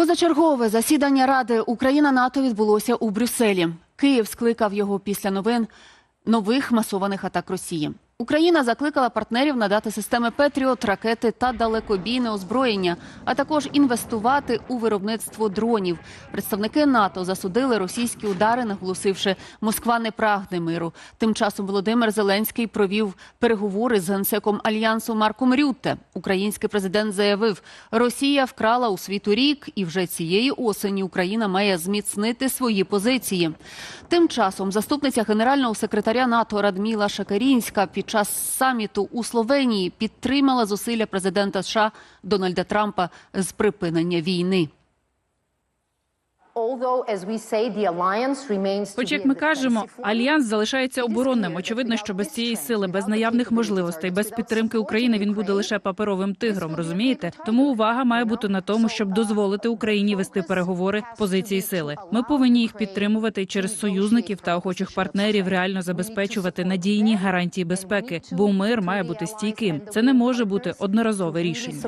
Позачергове засідання Ради Україна НАТО відбулося у Брюсселі. Київ скликав його після новин нових масованих атак Росії. Україна закликала партнерів надати системи Петріот, ракети та далекобійне озброєння, а також інвестувати у виробництво дронів. Представники НАТО засудили російські удари, наголосивши, Москва не прагне миру. Тим часом Володимир Зеленський провів переговори з генсеком альянсу Марком Рютте. Український президент заявив, Росія вкрала у світу рік, і вже цієї осені Україна має зміцнити свої позиції. Тим часом заступниця генерального секретаря НАТО Радміла Шакарінська під час саміту у Словенії підтримала зусилля президента США Дональда Трампа з припинення війни. Хоч як ми кажемо, альянс залишається оборонним. Очевидно, що без цієї сили, без наявних можливостей, без підтримки України він буде лише паперовим тигром. Розумієте? Тому увага має бути на тому, щоб дозволити Україні вести переговори позиції сили. Ми повинні їх підтримувати через союзників та охочих партнерів, реально забезпечувати надійні гарантії безпеки, бо мир має бути стійким. Це не може бути одноразове рішення.